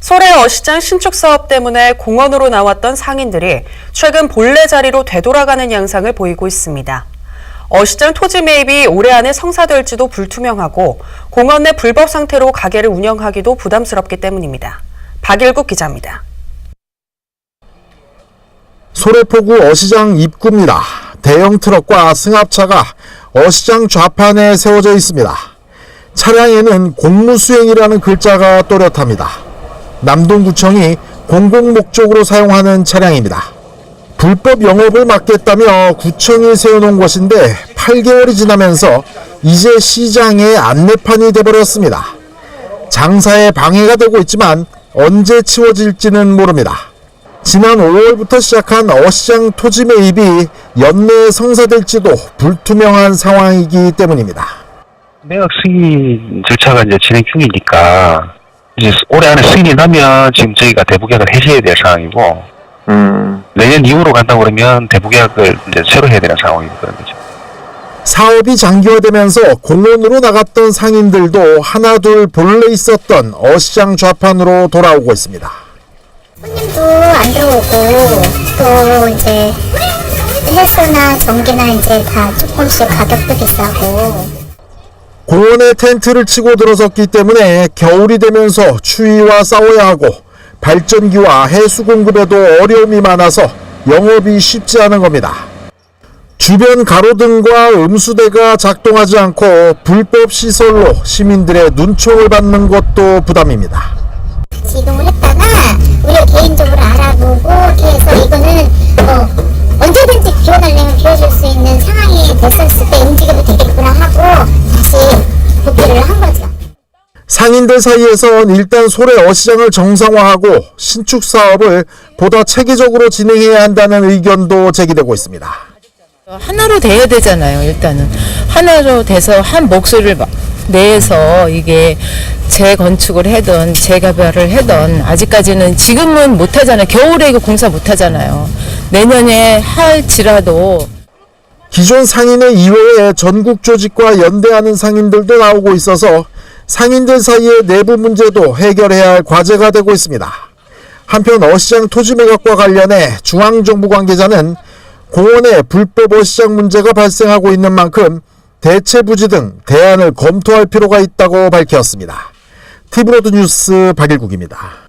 소래 어시장 신축 사업 때문에 공원으로 나왔던 상인들이 최근 본래 자리로 되돌아가는 양상을 보이고 있습니다. 어시장 토지 매입이 올해 안에 성사될지도 불투명하고 공원 내 불법 상태로 가게를 운영하기도 부담스럽기 때문입니다. 박일국 기자입니다. 소래포구 어시장 입구입니다. 대형 트럭과 승합차가 어시장 좌판에 세워져 있습니다. 차량에는 공무수행이라는 글자가 또렷합니다. 남동구청이 공공 목적으로 사용하는 차량입니다. 불법 영업을 막겠다며 구청이 세워놓은 곳인데 8개월이 지나면서 이제 시장의 안내판이 돼버렸습니다. 장사에 방해가 되고 있지만 언제 치워질지는 모릅니다. 지난 5월부터 시작한 어시장 토지 매입이 연내에 성사될지도 불투명한 상황이기 때문입니다. 매각 승인 절차가 이제 진행 중이니까 이제 올해 안에 승인이 나면 지금 저희가 대부계약을 해제해야 될 상황이고 내년 이후로 간다고 그러면 대부계약을 이제 새로 해야 되는 상황이거든요. 사업이 장기화되면서 공원으로 나갔던 상인들도 하나둘 본래 있었던 어시장 좌판으로 돌아오고 있습니다. 손님도 안 들어오고 또 이제 헬스나 전기나 이제 다 조금씩 가격도 비싸고 공원에 텐트를 치고 들어섰기 때문에 겨울이 되면서 추위와 싸워야 하고 발전기와 해수 공급에도 어려움이 많아서 영업이 쉽지 않은 겁니다. 주변 가로등과 음수대가 작동하지 않고 불법 시설로 시민들의 눈총을 받는 것도 부담입니다. 지금을 했다가 우리가 개인적으로 알아보고 해서 이거 상인들 사이에선 일단 소래 어시장을 정상화하고 신축 사업을 보다 체계적으로 진행해야 한다는 의견도 제기되고 있습니다. 하나로 돼야 되잖아요, 일단은. 하나로 돼서 한 목소리를 막 내서 이게 재건축을 해든 재개발을 해든 아직까지는 지금은 못 하잖아요. 겨울에 이거 공사 못 하잖아요. 내년에 할지라도 기존 상인의 이외에 전국 조직과 연대하는 상인들도 나오고 있어서 상인들 사이의 내부 문제도 해결해야 할 과제가 되고 있습니다. 한편 어시장 토지 매각과 관련해 중앙정부 관계자는 공원에 불법 어시장 문제가 발생하고 있는 만큼 대체 부지 등 대안을 검토할 필요가 있다고 밝혔습니다. 티브로드 뉴스 박일국입니다.